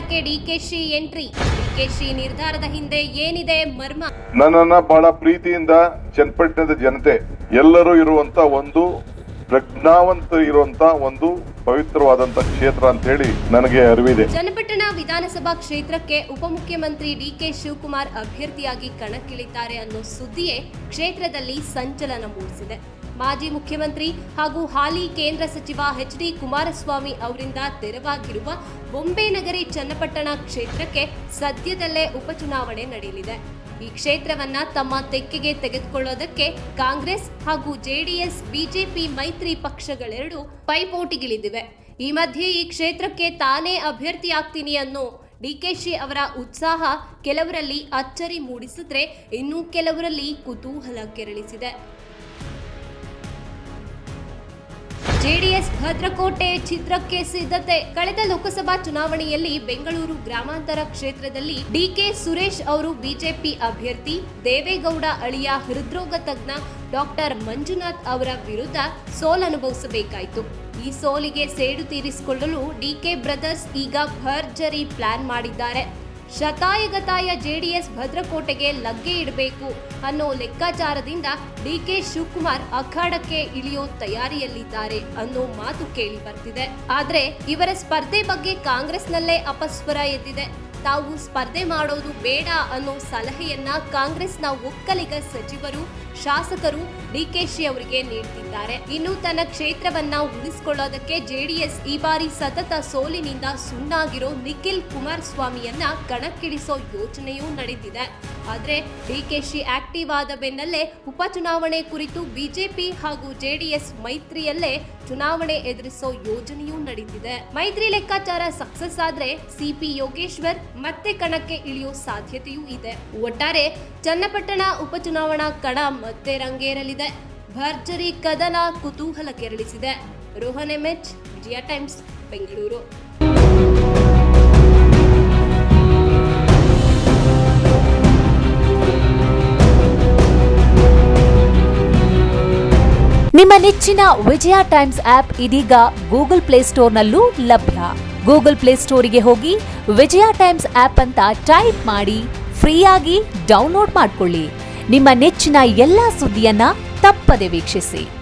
DKShi entry. DKShi ನಿರ್ಧಾರದ ಹಿಂದೆ ಏನಿದೆ ಮರ್ಮ? ನನ್ನನ್ನ ಬಹಳ ಪ್ರೀತಿಯಿಂದ ಚನ್ನಪಟ್ಟಣದ ಜನತೆ ಎಲ್ಲರೂ ಇರುವಂತ ಒಂದು ಪ್ರಜ್ಞಾವಂತ ಇರುವಂತ ಒಂದು ಪವಿತ್ರವಾದಂತ ಕ್ಷೇತ್ರ ಅಂತ ಹೇಳಿ ನನಗೆ ಅರಿವಿದೆ. ಚನ್ನಪಟ್ಟಣ ವಿಧಾನಸಭಾ ಕ್ಷೇತ್ರಕ್ಕೆ ಉಪಮುಖ್ಯಮಂತ್ರಿ ಡಿಕೆ ಶಿವಕುಮಾರ್ ಅಭ್ಯರ್ಥಿಯಾಗಿ ಕಣಕ್ಕಿಳಿತಾರೆ ಅನ್ನೋ ಸುದ್ದಿಯೇ ಕ್ಷೇತ್ರದಲ್ಲಿ ಸಂಚಲನ ಮೂಡಿಸಿದೆ. ಮಾಜಿ ಮುಖ್ಯಮಂತ್ರಿ ಹಾಗೂ ಹಾಲಿ ಕೇಂದ್ರ ಸಚಿವ ಎಚ್ ಡಿ ಕುಮಾರಸ್ವಾಮಿ ಅವರಿಂದ ತೆರವಾಗಿರುವ ಬೊಂಬೆನಗರಿ ಚನ್ನಪಟ್ಟಣ ಕ್ಷೇತ್ರಕ್ಕೆ ಸದ್ಯದಲ್ಲೇ ಉಪಚುನಾವಣೆ ನಡೆಯಲಿದೆ. ಈ ಕ್ಷೇತ್ರವನ್ನ ತಮ್ಮ ತೆಕ್ಕೆಗೆ ತೆಗೆದುಕೊಳ್ಳೋದಕ್ಕೆ ಕಾಂಗ್ರೆಸ್ ಹಾಗೂ ಜೆಡಿಎಸ್, ಬಿಜೆಪಿ ಮೈತ್ರಿ ಪಕ್ಷಗಳೆರಡು ಪೈಪೋಟಿಗಿಳಿದಿವೆ. ಈ ಮಧ್ಯೆ ಈ ಕ್ಷೇತ್ರಕ್ಕೆ ತಾನೇ ಅಭ್ಯರ್ಥಿ ಆಗ್ತೀನಿ ಅನ್ನೋ ಡಿಕೆಶಿ ಅವರ ಉತ್ಸಾಹ ಕೆಲವರಲ್ಲಿ ಅಚ್ಚರಿ ಮೂಡಿಸಿದ್ರೆ ಇನ್ನೂ ಕೆಲವರಲ್ಲಿ ಕುತೂಹಲ ಕೆರಳಿಸಿದೆ. ಜೆಡಿಎಸ್ ಭದ್ರಕೋಟೆ ಚಿತ್ರಕ್ಕೆ ಸಿದ್ಧತೆ. ಕಳೆದ ಲೋಕಸಭಾ ಚುನಾವಣೆಯಲ್ಲಿ ಬೆಂಗಳೂರು ಗ್ರಾಮಾಂತರ ಕ್ಷೇತ್ರದಲ್ಲಿ ಡಿಕೆ ಸುರೇಶ್ ಅವರು ಬಿಜೆಪಿ ಅಭ್ಯರ್ಥಿ, ದೇವೇಗೌಡ ಅಳಿಯ ಹೃದ್ರೋಗ ತಜ್ಞ ಡಾಕ್ಟರ್ ಮಂಜುನಾಥ್ ಅವರ ವಿರುದ್ಧ ಸೋಲನುಭವಿಸಬೇಕಾಯಿತು ಈ ಸೋಲಿಗೆ ಸೇಡು ತೀರಿಸಿಕೊಳ್ಳಲು ಡಿಕೆ ಬ್ರದರ್ಸ್ ಈಗ ಭರ್ಜರಿ ಪ್ಲಾನ್ ಮಾಡಿದ್ದಾರೆ. ಶತಾಯಗತಾಯ ಜೆಡಿಎಸ್ ಭದ್ರಕೋಟೆಗೆ ಲಗ್ಗೆ ಇಡಬೇಕು ಅನ್ನೋ ಲೆಕ್ಕಾಚಾರದಿಂದ ಡಿಕೆ ಶಿವಕುಮಾರ್ ಅಖಾಡಕ್ಕೆ ಇಳಿಯೋ ತಯಾರಿಯಲ್ಲಿದ್ದಾರೆ ಅನ್ನೋ ಮಾತು ಕೇಳಿ ಬರ್ತಿದೆ. ಆದ್ರೆ ಇವರ ಸ್ಪರ್ಧೆ ಬಗ್ಗೆ ಕಾಂಗ್ರೆಸ್ನಲ್ಲೇ ಅಪಸ್ವರ ಎದ್ದಿದೆ. ತಾವು ಸ್ಪರ್ಧೆ ಮಾಡೋದು ಬೇಡ ಅನ್ನೋ ಸಲಹೆಯನ್ನ ಕಾಂಗ್ರೆಸ್ನ ಒಕ್ಕಲಿಗ ಸಚಿವರು, ಶಾಸಕರು ಡಿಕೆಶಿ ಅವರಿಗೆ ನೀಡುತ್ತಿದ್ದಾರೆ ಇನ್ನು ತನ್ನ ಕ್ಷೇತ್ರವನ್ನ ಉಳಿಸಿಕೊಳ್ಳೋದಕ್ಕೆ ಜೆಡಿಎಸ್ ಈ ಬಾರಿ ಸತತ ಸೋಲಿನಿಂದ ಸುಣ್ಣಾಗಿರೋ ನಿಖಿಲ್ ಕುಮಾರಸ್ವಾಮಿಯನ್ನ ಕಣಕ್ಕಿಳಿಸೋ ಯೋಚನೆಯೂ ನಡೆದಿದೆ. ಆದ್ರೆ ಡಿಕೆಶಿ ಆಕ್ಟಿವ್ ಆದ ಬೆನ್ನಲ್ಲೇ ಉಪಚುನಾವಣೆ ಕುರಿತು ಬಿಜೆಪಿ ಹಾಗೂ ಜೆಡಿಎಸ್ ಮೈತ್ರಿಯಲ್ಲೇ ಚುನಾವಣೆ ಎದುರಿಸೋ ಯೋಜನೆಯೂ ನಡೆದಿದೆ ಮೈತ್ರಿ ಲೆಕ್ಕಾಚಾರ ಸಕ್ಸಸ್ ಆದ್ರೆ ಸಿಪಿ ಯೋಗೇಶ್ವರ್ ಮತ್ತೆ ಕಣಕ್ಕೆ ಇಳಿಯೋ ಸಾಧ್ಯತೆಯೂ ಇದೆ. ಒಟ್ಟಾರೆ ಚನ್ನಪಟ್ಟಣ ಉಪಚುನಾವಣಾ ಕಣ ಮತ್ತೆ ರಂಗೇರಲಿದೆ. ಭರ್ಜರಿ ಕದನ ಕುತೂಹಲ ಕೆರಳಿಸಿದೆ. Rohan MH Vijaya Times, Bengaluru. ನಿಮ್ಮ ನೆಚ್ಚಿನ ವಿಜಯ ಟೈಮ್ಸ್ ಆಪ್ ಇದೀಗ ಗೂಗಲ್ ಪ್ಲೇಸ್ಟೋರ್ನಲ್ಲೂ ಲಭ್ಯ. ಗೂಗಲ್ ಪ್ಲೇ ಸ್ಟೋರಿಗೆ ಹೋಗಿ ವಿಜಯ ಟೈಮ್ಸ್ ಆಪ್ ಅಂತ ಟೈಪ್ ಮಾಡಿ ಫ್ರೀಯಾಗಿ ಡೌನ್ಲೋಡ್ ಮಾಡಿಕೊಳ್ಳಿ. ನಿಮ್ಮ ನೆಚ್ಚಿನ ಎಲ್ಲಾ ಸುದ್ದಿಯನ್ನ ತಪ್ಪದೆ ವೀಕ್ಷಿಸಿ.